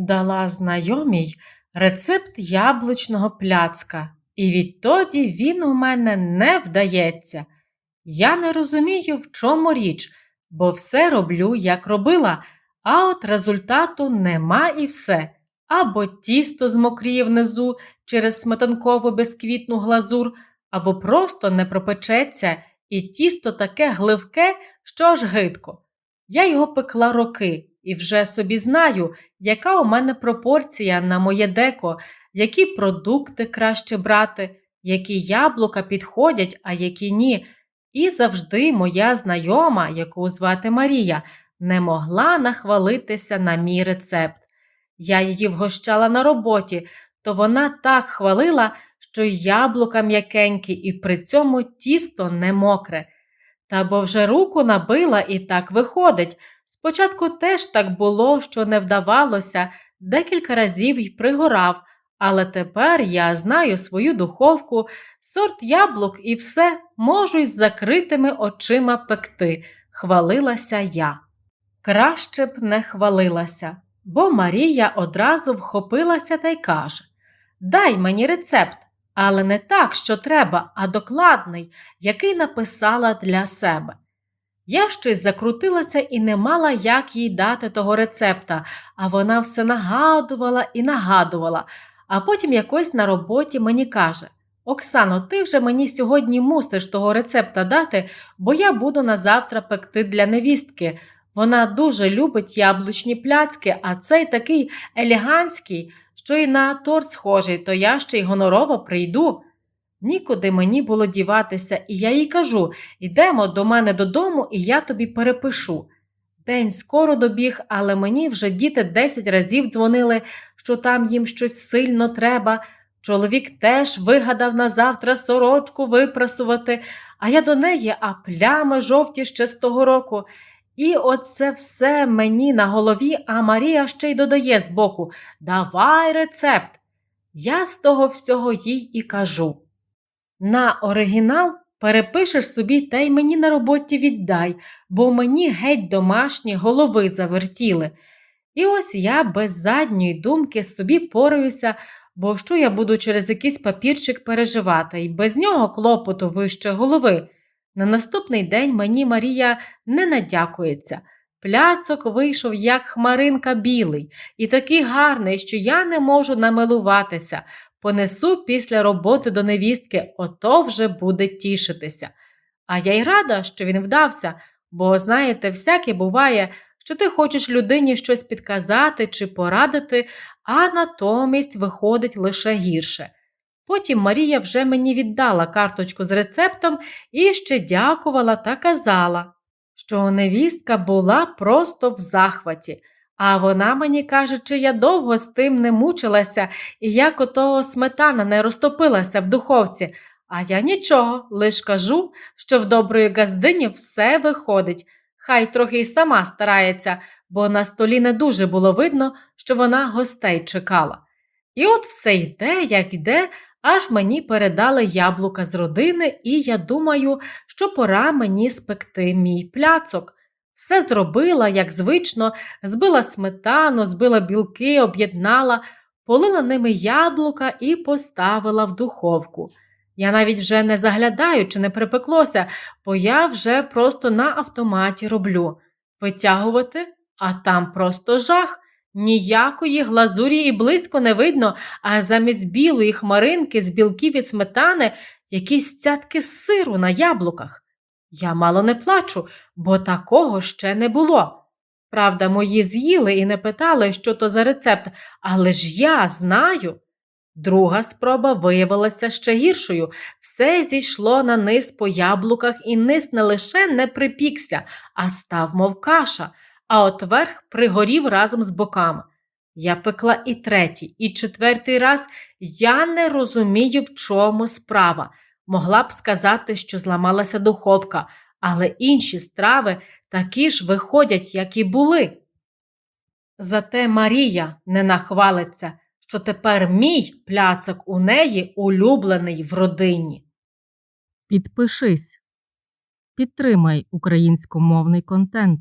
Дала знайомій рецепт яблучного пляцка, і відтоді він у мене не вдається. Я не розумію, в чому річ, бо все роблю, як робила, а от результату нема і все. Або тісто змокріє внизу через сметанкову безквітну глазур, або просто не пропечеться, і тісто таке гливке, що аж гидко. Я його пекла роки і вже собі знаю, яка у мене пропорція на моє деко, які продукти краще брати, які яблука підходять, а які ні. І завжди моя знайома, яку звати Марія, не могла нахвалитися на мій рецепт. Я її вгощала на роботі, то вона так хвалила, що яблука м'якенькі, і при цьому тісто не мокре. Та бо вже руку набила і так виходить. Спочатку теж так було, що не вдавалося, декілька разів й пригорав, але тепер я знаю свою духовку, сорт яблук і все можу із закритими очима пекти, хвалилася я. Краще б не хвалилася, бо Марія одразу вхопилася та й каже Дай мені рецепт, але не так, що треба, а докладний, який написала для себе. Я щось закрутилася і не мала, як їй дати того рецепта, а вона все нагадувала і нагадувала, а потім якось на роботі мені каже Оксано, ти вже мені сьогодні мусиш того рецепта дати, бо я буду на завтра пекти для невістки. Вона дуже любить яблучні пляцки, а цей такий елегантський, що й на торт схожий, то я ще й гонорово прийду. Нікуди мені було діватися, і я їй кажу йдемо до мене додому, і я тобі перепишу. День скоро добіг, але мені вже діти десять разів дзвонили, що там їм щось сильно треба. Чоловік теж вигадав на завтра сорочку випрасувати, а я до неї, а плями жовті ще з того року. І оце все мені на голові, а Марія ще й додає збоку Давай рецепт. Я з того всього їй і кажу. На оригінал перепишеш собі та й мені на роботі віддай, бо мені геть домашні голови завертіли. І ось я без задньої думки собі пораюся, бо що я буду через якийсь папірчик переживати, і без нього клопоту вище голови. На наступний день мені Марія не надякується. Пляцок вийшов, як хмаринка білий, і такий гарний, що я не можу намилуватися. Понесу після роботи до невістки, ото вже буде тішитися. А я й рада, що він вдався, бо, знаєте, всяке буває, що ти хочеш людині щось підказати чи порадити, а натомість виходить лише гірше. Потім Марія вже мені віддала карточку з рецептом і ще дякувала та казала, що невістка була просто в захваті. А вона мені каже, чи я довго з тим не мучилася і як ото сметана не розтопилася в духовці. А я нічого, лиш кажу, що в доброї газдині все виходить. Хай трохи й сама старається, бо на столі не дуже було видно, що вона гостей чекала. І от все йде, як йде, аж мені передали яблука з родини, і я думаю, що пора мені спекти мій пляцок. Все зробила, як звично, збила сметану, збила білки, об'єднала, полила ними яблука і поставила в духовку. Я навіть вже не заглядаю, чи не припеклося, бо я вже просто на автоматі роблю. Витягувати, а там просто жах. Ніякої глазурі і близько не видно, а замість білої хмаринки з білків і сметани якісь цятки сиру на яблуках. Я мало не плачу, бо такого ще не було. Правда, мої з'їли і не питали, що то за рецепт, але ж я знаю. Друга спроба виявилася ще гіршою. Все зійшло на низ по яблуках, і низ не лише не припікся, а став, мов каша, а от верх пригорів разом з боками. Я пекла і третій, і четвертий раз я не розумію, в чому справа. Могла б сказати, що зламалася духовка, але інші страви такі ж виходять, як і були. Зате Марія не нахвалиться, що тепер мій пляцок у неї улюблений в родині. Підпишись. Підтримай українськомовний контент.